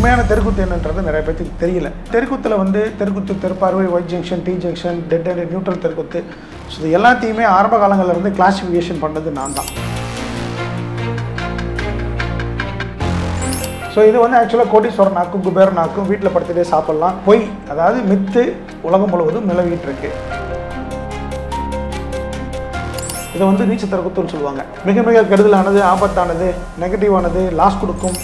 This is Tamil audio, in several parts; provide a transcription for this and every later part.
உண்மையான தெருக்குத்து என்னன்றது நிறைய பேருக்கு தெரியல. தெருக்குத்தில் வந்து தெருக்குத்து தெருப்பார்வை white junction T junction dead and neutral தெருக்குத்து. So இது எல்லாத்தையுமே ஆரம்ப காலங்களில் இருந்து கிளாசிஃபிகேஷன் பண்ணது நான் தான். ஸோ இது வந்து ஆக்சுவலாக கோட்டீஸ்வரர் நாக்கும் குபேர நாக்கும் வீட்டில் படுத்துகிட்டே சாப்பிட்லாம். பொய் அதாவது மித்து உலகம் முழுவதும் நிலவிட்டு இருக்கு இதை வந்து நீச்சல் தரக்குத்துன்னு சொல்லுவாங்க. மிக மிக கெடுதலானது ஆபத்தானது நெகட்டிவானது லாஸ் கொடுக்கும்.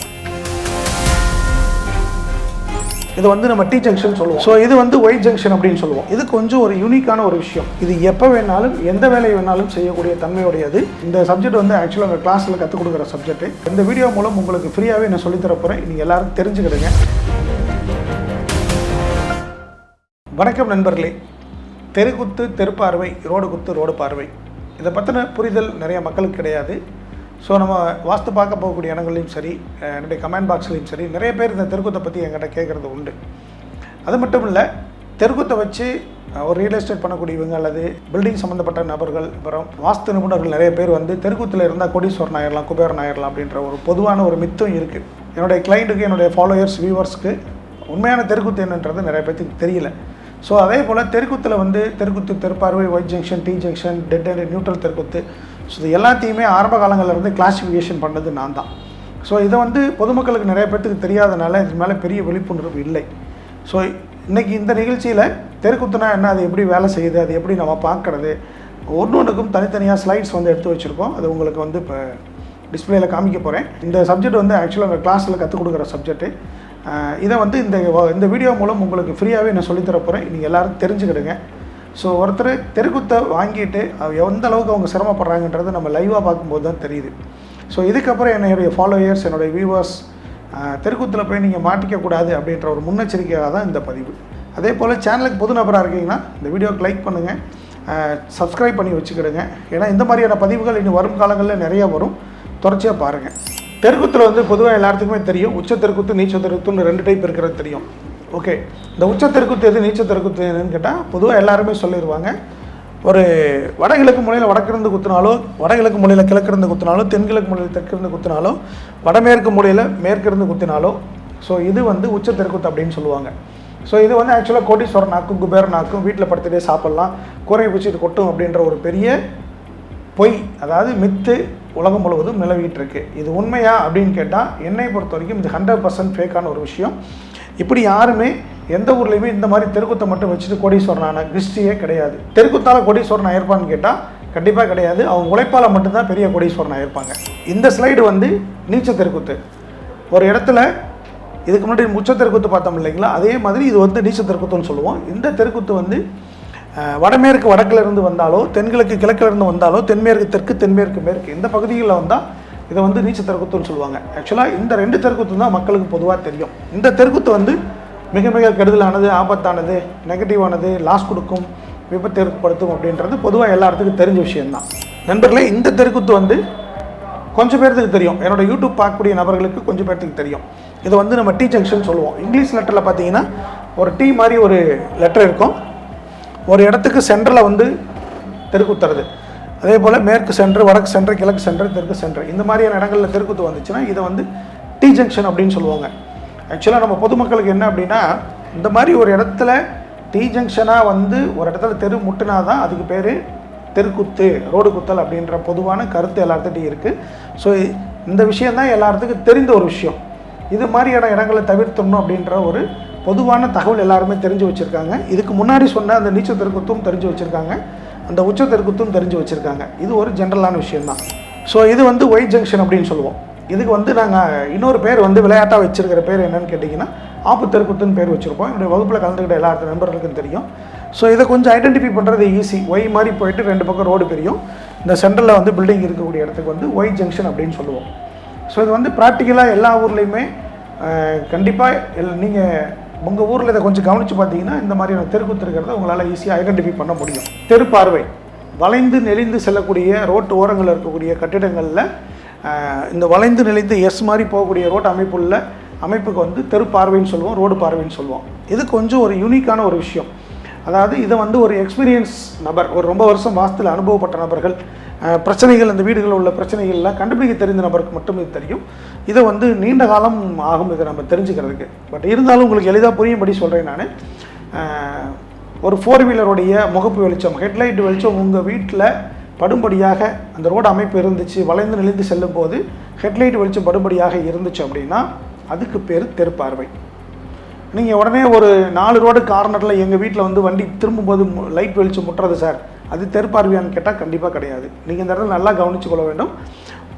இது வந்து நம்ம டி ஜங்ஷன் சொல்லுவோம். ஸோ இது வந்து ஒய் ஜங்ஷன் அப்படின்னு சொல்லுவோம். இது கொஞ்சம் ஒரு யூனிக்கான ஒரு விஷயம். இது எப்போ வேணாலும் எந்த வேலையை வேணாலும் செய்யக்கூடிய தன்மையுடையது. இந்த சப்ஜெக்ட் வந்து ஆக்சுவலாக அந்த கிளாஸில் கற்றுக் கொடுக்குற சப்ஜெக்ட் இந்த வீடியோ மூலம் உங்களுக்கு ஃப்ரீயாகவே நான் சொல்லித்தர போகிறேன் நீங்கள் எல்லாரும் தெரிஞ்சுக்கிடுங்க. வணக்கம் நண்பர்களே. தெருக்குத்து தெருப்பார்வை ரோடு குத்து ரோடு பார்வை. இதை பற்றின புரிதல் நிறைய மக்களுக்கு கிடையாது. ஸோ நம்ம வாஸ்து பார்க்க போகக்கூடிய இடங்கள்லையும் சரி என்னுடைய கமெண்ட் பாக்ஸ்லையும் சரி நிறைய பேர் இந்த தெருக்குத்தை பற்றி என்கிட்ட கேட்குறது உண்டு. அது மட்டும் இல்லை தெருக்குத்தை வச்சு ஒரு ரியல் எஸ்டேட் பண்ணக்கூடியவங்க அல்லது பில்டிங் சம்மந்தப்பட்ட நபர்கள் அப்புறம் வாஸ்து நிபுணர்கள் நிறைய பேர் வந்து தெருக்குத்தில் இருந்தால் கோடீஸ்வரன் ஆயிரலாம் குபேரன் ஆயிரலாம் அப்படின்ற ஒரு பொதுவான ஒரு மித்தும் இருக்குது என்னுடைய கிளைண்ட்டுக்கு என்னுடைய ஃபாலோயர்ஸ் வியூவர்ஸ்க்கு உண்மையான தெருக்குத்து என்னன்றது நிறைய பேருக்கு தெரியல. ஸோ அதே போல் தெருக்குத்தில் வந்து தெருக்குத்து தெருப்பார்வை white junction T junction dead and neutral தெருக்குத்து so இது எல்லாத்தையுமே ஆரம்ப காலங்களில் இருந்து கிளாசிஃபிகேஷன் பண்ணது நான் தான் ஸோ இதை வந்து பொதுமக்களுக்கு நிறைய பேர்த்துக்கு தெரியாதனால இது மேலே பெரிய விழிப்புணர்வு இல்லை. ஸோ இன்றைக்கி இந்த நிகழ்ச்சியில் தெருக்குத்துனா என்ன அது எப்படி வேலை செய்யுது அது எப்படி நம்ம பார்க்கறது ஒன்று ஒன்றுக்கும் தனித்தனியாக ஸ்லைட்ஸ் வந்து எடுத்து வச்சுருக்கோம். அது உங்களுக்கு வந்து இப்போ டிஸ்பிளேயில் காமிக்க போகிறேன் இந்த சப்ஜெக்ட் வந்து ஆக்சுவலாக அந்த கிளாஸில் கற்றுக் கொடுக்குற சப்ஜெக்ட்டு இதை வந்து இந்த இந்த வீடியோ மூலம் உங்களுக்கு ஃப்ரீயாகவே நான் சொல்லித்தர போகிறேன் நீங்கள் எல்லாரும் தெரிஞ்சுக்கிடுங்க. ஸோ ஒருத்தர் தெருக்குத்தை வாங்கிட்டு எந்த அளவுக்கு அவங்க சிரமப்படுறாங்கன்றது நம்ம லைவாக பார்க்கும்போது தான் தெரியுது. ஸோ இதுக்கப்புறம் என்னுடைய ஃபாலோயர்ஸ் என்னுடைய வியூவர்ஸ் தெருக்குத்தில் போய் நீங்கள் மாட்டிக்கக்கூடாது அப்படின்ற ஒரு முன்னெச்சரிக்கையாக தான் இந்த பதிவு. அதே போல் சேனலுக்கு புது நபராக இருக்கீங்கன்னா இந்த வீடியோக்கு லைக் பண்ணுங்கள் சப்ஸ்கிரைப் பண்ணி வச்சுக்கிடுங்க. ஏன்னா இந்த மாதிரியான பதிவுகள் இனி வரும் காலங்களில் நிறைய வரும். தொடர்ச்சியாக பாருங்கள் தெருக்குத்தில் வந்து பொதுவாக எல்லாத்துக்குமே தெரியும். உச்ச தெருக்குத்து நீச்ச தெருக்குத்துன்னு ரெண்டு டைப் இருக்கிறது தெரியும். ஓகே இந்த உச்ச தெருக்குத்து எது நீச்ச தெருக்குத்து எதுன்னு கேட்டால் பொதுவாக எல்லாருமே சொல்லிடுவாங்க ஒரு வடகிழக்கு மூலையில் வடக்கிருந்து குத்தினாலோ வடகிழக்கு மூலையில் கிழக்கிருந்து குத்தினாலோ தென்கிழக்கு மூலையில் தெற்கிருந்து குத்தினாலோ வடமேற்கு மூலையில் மேற்கிருந்து குத்தினாலோ ஸோ இது வந்து உச்ச தெருக்குத்து அப்படின்னு சொல்லுவாங்க. ஸோ இது வந்து ஆக்சுவலாக கோட்டீஸ்வரன் நாக்கும் குபேர நாக்கும் வீட்டில் படுத்துட்டே சாப்பிட்லாம். கூரை இது கொட்டும் அப்படின்ற ஒரு பெரிய பொய் அதாவது மித்து உலகம் முழுவதும் நிலவிட்டு இருக்கு. இது உண்மையா அப்படின்னு கேட்டால் என்னை பொறுத்த வரைக்கும் இது ஹண்ட்ரட் பர்சன்ட் ஃபேக்கான ஒரு விஷயம். இப்படி யாருமே எந்த ஊர்லேயுமே இந்த மாதிரி தெருக்குத்தை மட்டும் வச்சுட்டு கோடீஸ்வரனான கிறிஸ்டியே கிடையாது. தெருக்குத்தால் கோடீஸ்வரன் ஆயிருப்பான்னு கேட்டால் கண்டிப்பாக கிடையாது. அவங்க உழைப்பால் மட்டும்தான் பெரிய கோடீஸ்வரன் ஆயிருப்பாங்க. இந்த ஸ்லைடு வந்து நீச்ச தெருக்குத்து. ஒரு இடத்துல இதுக்கு முன்னாடி முச்ச தெருக்குத்து பார்த்தோம் இல்லைங்களா? அதே மாதிரி இது வந்து நீச்ச தெருக்குத்துன்னு சொல்லுவோம். இந்த தெருக்குத்து வந்து வடமேற்கு வடக்கிலிருந்து வந்தாலோ தென்கிழக்கு கிழக்கிலிருந்து வந்தாலோ தென்மேற்கு தெற்கு தென்மேற்கு மேற்கு இந்த பகுதிகளில் வந்தால் இதை வந்து நீச்ச தெருக்குத்துன்னு சொல்லுவாங்க. ஆக்சுவலாக இந்த ரெண்டு தெருக்குத்து தான் மக்களுக்கு பொதுவாக தெரியும். இந்த தெருக்குத்து வந்து மிக மிக கெடுதலானது ஆபத்தானது நெகட்டிவானது லாஸ் கொடுக்கும் விபத்து ஏற்படுத்தும் அப்படின்றது பொதுவாக எல்லா இடத்துக்கும் தெரிஞ்ச விஷயம்தான். நண்பர்களே இந்த தெருக்குத்து வந்து கொஞ்சம் பேர்த்துக்கு தெரியும். என்னோடய யூடியூப் பார்க்கக்கூடிய நபர்களுக்கு கொஞ்சம் பேர்த்துக்கு தெரியும். இதை வந்து நம்ம டி ஜங்ஷன் சொல்லுவோம். இங்கிலீஷ் லெட்டரில் பார்த்தீங்கன்னா ஒரு டி மாதிரி ஒரு லெட்டர் இருக்கும். ஒரு இடத்துக்கு சென்டரில் வந்து தெருக்குத்துறது அதே போல் மேற்கு சென்று வடக்கு சென்று கிழக்கு சென்று தெற்கு சென்டர் இந்த மாதிரியான இடங்களில் தெருக்குத்து வந்துச்சுன்னா இதை வந்து டி ஜங்ஷன் அப்படின்னு சொல்லுவாங்க. ஆக்சுவலாக நம்ம பொதுமக்களுக்கு என்ன அப்படின்னா இந்த மாதிரி ஒரு இடத்துல டி ஜங்ஷனாக வந்து ஒரு இடத்துல தெரு முட்டுனா தான் அதுக்கு பேர் தெருக்குத்து ரோடு குத்தல் அப்படின்ற பொதுவான கருத்து எல்லாத்துட்டையும் இருக்குது ஸோ இந்த விஷயந்தான் எல்லாத்துக்கும் தெரிந்த ஒரு விஷயம். இது மாதிரியான இடங்களை தவிர்த்தணும் அப்படின்ற ஒரு பொதுவான தகவல் எல்லாருமே தெரிஞ்சு வச்சுருக்காங்க. இதுக்கு முன்னாடி சொன்ன அந்த நீச்சல் தெருக்குத்தும் தெரிஞ்சு வச்சுருக்காங்க. அந்த உச்ச தெருக்குத்தும் தெரிஞ்சு வச்சுருக்காங்க. இது ஒரு ஜென்ரலான விஷயந்தான் ஸோ இது வந்து ஒயிட் ஜங்ஷன் அப்படின்னு சொல்லுவோம். இதுக்கு வந்து நாங்கள் இன்னொரு பேர் வந்து விளையாட்டாக வச்சுருக்கிற பேர் என்னென்னு கேட்டிங்கன்னா ஆப்பு தெருக்குத்துன்னு பேர் வச்சுருப்போம். என்னுடைய வகுப்பில் கலந்துக்கிட்ட எல்லா நண்பர்களுக்கும் தெரியும். ஸோ இதை கொஞ்சம் ஐடென்டிஃபை பண்ணுறது ஈஸி ஒய் மாதிரி போயிட்டு ரெண்டு பக்கம் ரோடு பெரியும். இந்த சென்டரில் வந்து பில்டிங் இருக்கக்கூடிய இடத்துக்கு வந்து ஒய் ஜங்ஷன் அப்படின்னு சொல்லுவோம். ஸோ இது வந்து ப்ராக்டிக்கலாக எல்லா ஊர்லேயுமே கண்டிப்பாக எல் நீங்கள் உங்கள் ஊரில் இதை கொஞ்சம் கவனித்து பார்த்தீங்கன்னா இந்த மாதிரியான தெருக்குத்து இருக்கிறத உங்களால் ஈஸியாக ஐடென்டிஃபை பண்ண முடியும். தெருப்பார்வை. வளைந்து நெளிந்து செல்லக்கூடிய ரோட்டு ஓரங்களில் இருக்கக்கூடிய கட்டிடங்களில் இந்த வளைந்து நெளிந்து எஸ் மாதிரி போகக்கூடிய ரோட் அமைப்புள்ள அமைப்புக்கு வந்து தெரு பார்வைன்னு சொல்லுவோம் ரோடு பார்வைன்னு சொல்லுவோம். இது கொஞ்சம் ஒரு யூனிக்கான ஒரு விஷயம். அதாவது இதை வந்து ஒரு எக்ஸ்பீரியன்ஸ் நபர் ஒரு ரொம்ப வருஷம் வாஸ்துல அனுபவப்பட்ட நபர்கள் பிரச்சனைகள் அந்த வீடுகளில் உள்ள பிரச்சனைகள்லாம் கண்டுபிடிக்க தெரிந்த நபருக்கு மட்டும் இது தெரியும். இதை வந்து நீண்ட காலம் ஆகும் இதை நம்ம தெரிஞ்சுக்கிறதுக்கு. பட் இருந்தாலும் உங்களுக்கு எளிதாக புரியும்படி சொல்கிறேன் நான். ஒரு ஃபோர் வீலருடைய முகப்பு வெளிச்சம் ஹெட்லைட் வெளிச்சம் உங்கள் வீட்டில் படும்படியாக அந்த ரோடு அமைப்பு இருந்துச்சு வளைந்து நெளிந்து செல்லும் போது ஹெட்லைட் வெளிச்சம் படும்படியாக இருந்துச்சு அப்படின்னா அதுக்கு பேர் தெருப்பார்வை. நீங்கள் உடனே ஒரு நாலு ரோடு கார்னரில் எங்கள் வீட்டில் வந்து வண்டி திரும்பும்போது மு- லைட் வெளிச்சம் முட்டுறது சார் அது தெருப்பார்வையான்னு கேட்டால் கண்டிப்பாக கிடையாது. நீங்கள் இந்த இடத்துல நல்லா கவனித்து கொள்ள வேண்டும்.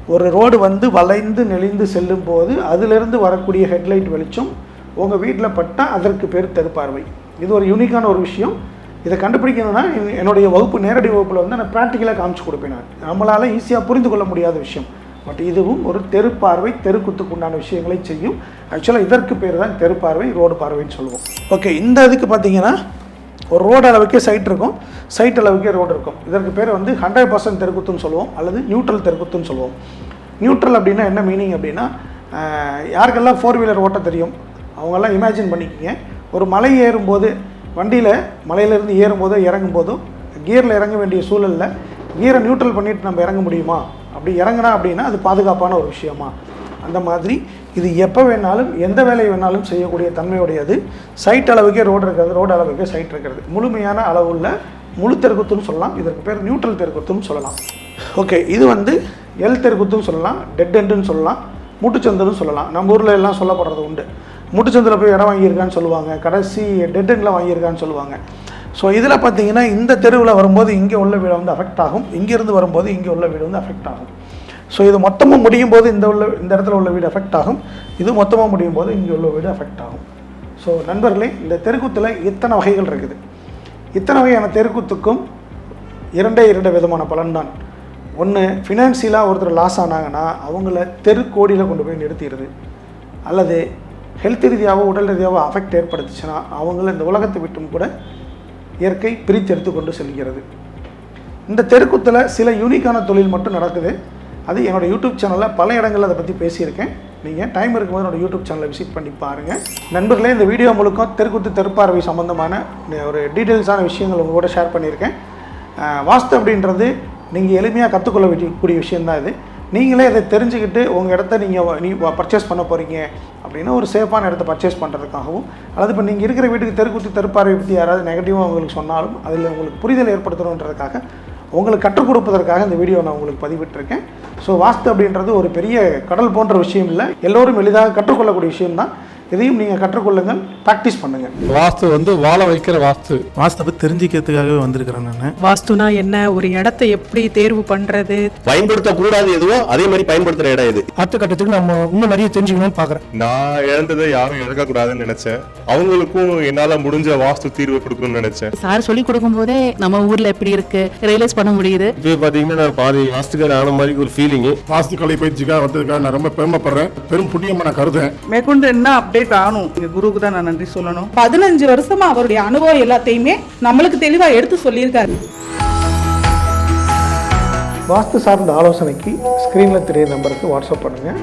ஒரு ரோடு வந்து வளைந்து நெளிந்து செல்லும் போது அதிலிருந்து வரக்கூடிய ஹெட்லைட் வெளிச்சம் உங்கள் வீட்டில் பட்டால் அதற்கு பேர் தெருப்பார்வை. இது ஒரு யூனிக்கான ஒரு விஷயம். இதை கண்டுபிடிக்கணும்னா என்னுடைய வகுப்பு நேரடி வகுப்பில் வந்து நான் ப்ராக்டிக்கலாக காமிச்சு கொடுப்பேன் நான். நம்மளால் ஈஸியாக புரிந்து கொள்ள முடியாத விஷயம். பட் இதுவும் ஒரு தெருப்பார்வை தெருக்குத்துக்கு உண்டான விஷயங்களை செய்யும். ஆக்சுவலாக இதற்கு பேர் தான் தெருப்பார்வை ரோடு பார்வைன்னு சொல்லுவோம். ஓகே இந்த இதுக்கு பார்த்தீங்கன்னா ஒரு ரோடு அளவுக்கு சைட் இருக்கும். சைட் அளவுக்கே ரோடு இருக்கும். இதற்கு பேர் வந்து ஹண்ட்ரட் பர்சன்ட் தெருக்குத்துன்னு சொல்லுவோம் அல்லது நியூட்ரல் தெருக்குத்துன்னு சொல்லுவோம். நியூட்ரல் அப்படின்னா என்ன மீனிங் அப்படின்னா யாருக்கெல்லாம் ஃபோர் வீலர் ஓட்ட தெரியும் அவங்கெல்லாம் இமேஜின் பண்ணிக்கங்க. ஒரு மலை ஏறும்போது வண்டியில் மலையிலேருந்து ஏறும்போதோ இறங்கும்போதோ கியரில் இறங்க வேண்டிய சூழலில் கியரை நியூட்ரல் பண்ணிட்டு நம்ம இறங்க முடியுமா? அப்படி இறங்குனா அப்படின்னா அது பாதுகாப்பான ஒரு விஷயமா? அந்த மாதிரி இது எப்போ வேணாலும் எந்த வேலையை வேணாலும் செய்யக்கூடிய தன்மையுடையது. சைட் அளவுக்கே ரோடு இருக்கிறது ரோடு அளவுக்கே சைட் இருக்கிறது. முழுமையான அளவுள்ள முழு தெருக்குத்துன்னு சொல்லலாம். இதற்கு பேர் நியூட்ரல் தெருக்குத்துன்னு சொல்லலாம். ஓகே இது வந்து எல் தெருக்குத்துன்னு சொல்லலாம் டெட் எண்டுன்னு சொல்லலாம் முட்டுச்சந்தன்னு சொல்லலாம். நம்ம ஊரில் எல்லாம் சொல்லப்படுறது உண்டு. முட்டுச்சந்தில் போய் இடம் வாங்கியிருக்கான்னு சொல்லுவாங்க. கடைசி டெட் எண்டில் வாங்கியிருக்கான்னு சொல்லுவாங்க. ஸோ இதில் பார்த்தீங்கன்னா இந்த தெருவில் வரும்போது இங்கே உள்ள வீடு வந்து அஃபெக்ட் ஆகும். இங்கேருந்து வரும்போது இங்கே உள்ள வீடு வந்து அஃபெக்ட் ஆகும். ஸோ இது மொத்தமாக முடியும் போது இந்த உள்ள இந்த இடத்துல உள்ள வீடு அஃபெக்ட் ஆகும். இது மொத்தமாக முடியும் போது இங்கே உள்ள வீடு அஃபெக்ட் ஆகும். ஸோ நண்பர்களே இந்த தெருக்கூத்தில் இத்தனை வகைகள் இருக்குது. இத்தனை வகையான தெருக்கூத்துக்கும் இரண்டே இரண்டு விதமான பலன்தான். ஒன்று ஃபினான்சியலாக ஒருத்தர் லாஸ் ஆனாங்கன்னா அவங்கள தெருக்கோடியில் கொண்டு போய் நிறுத்திடுது. அல்லது ஹெல்த் ரீதியாகவோ உடல் ரீதியாகவோ அஃபெக்ட் ஏற்படுத்துச்சுன்னா அவங்கள இந்த உலகத்தை விட்டும் கூட இயற்கை பிரித்தெடுத்து கொண்டு செல்கிறது. இந்த தெருக்கூத்தில் சில யூனிக்கான தொழில் மட்டும் நடக்குது. அது என்னோடய யூடியூப் சேனலில் பல இடங்களில் அதை பற்றி பேசியிருக்கேன். நீங்கள் டைம் இருக்கும்போது என்னோடய யூடியூப் சேனலை விசிட் பண்ணி பாருங்கள் நண்பர்களே இந்த வீடியோ முழுக்க தெருக்கூத்து தெருப்பார்வை சம்மந்தமான ஒரு டீட்டெயில்ஸான விஷயங்கள் உங்கள் கூட ஷேர் பண்ணியிருக்கேன் வாஸ்து அப்படின்றது நீங்கள் எளிமையாக கற்றுக்கொள்ள வேண்டியக்கூடிய விஷயந்தான் இது. நீங்களே இதை தெரிஞ்சுக்கிட்டு உங்கள் இடத்த நீங்கள் நீ பர்ச்சேஸ் பண்ண போகிறீங்க அப்படின்னா ஒரு சேஃபான இடத்த பர்ச்சேஸ் பண்ணுறதுக்காகவும் அல்லது இப்போ நீங்கள் இருக்கிற வீட்டுக்கு தெருக்குத்து தெருப்பார்வை பற்றி யாராவது நெகட்டிவாக உங்களுக்கு சொன்னாலும் அதில் உங்களுக்கு புரிதல் ஏற்படுத்தணுன்றதுக்காக உங்களுக்கு கற்றுக் கொடுப்பதற்காக இந்த வீடியோ நான் உங்களுக்கு பதிவிட்டிருக்கேன். ஸோ வாஸ்து அப்படின்றது ஒரு பெரிய கடல் போன்ற விஷயம் இல்லை. எல்லோரும் எளிதாக கற்றுக்கொள்ளக்கூடிய விஷயம்தான். இதையும் நீங்கள் கற்றுக்கொள்ளுங்கள் ப்ராக்டிஸ் பண்ணுங்கள். வாஸ்து வந்து வாழ வைக்கிற வாஸ்து. வாஸ்தை பற்றி தெரிஞ்சுக்கிறதுக்காகவே வந்திருக்கிறேன் நான். வாஸ்துனா என்ன? ஒரு இடத்த எப்படி தேர்வு பண்றது? பயன்படுத்தக்கூடாது எதுவோ அதே மாதிரி பயன்படுத்துற இடம் இது. அடுத்த கட்டத்துக்கு நம்ம இன்னும் நிறைய தெரிஞ்சுக்கணும்னு பார்க்குறேன். நான் இழந்ததை யாரும் இழக்கக்கூடாதுன்னு நினைச்சேன். அவங்களுக்கும் என்னால முடிஞ்ச வாஸ்து தீர்வு கொடுக்கணும்னு நினைச்சேன். சார் சொல்லி கொடுக்கும் போதே நம்ம ஊர்ல எப்படி இருக்கு? ரியலைஸ் பண்ண முடியுது. இப்போ பாத்தீங்கன்னா நான் பாதி வாஸ்துக்கார ஆன மாதிரி ஒரு ஃபீலிங் வாஸ்து கலை பயிற்சிக்காக வந்ததுக்காக நான் ரொம்ப பெருமைப்படுறேன். பெரும் புண்ணியமா நான் கருதுறேன். மேற்கொண்டு என்ன அப்டேட் ஆகணும். எங்க குருவுக்கு தான் நான் நன்றி சொல்லணும். பதினஞ்சு வருஷமா அவருடைய அனுபவம் எல்லாத்தையுமே நம்மளுக்கு தெளிவா எடுத்து சொல்லியிருக்காரு. வாஸ்து சார்ந்த ஆலோசனைக்கு ஸ்க்ரீனில் தெரிய நம்பருக்கு வாட்ஸ்அப் பண்ணுங்கள்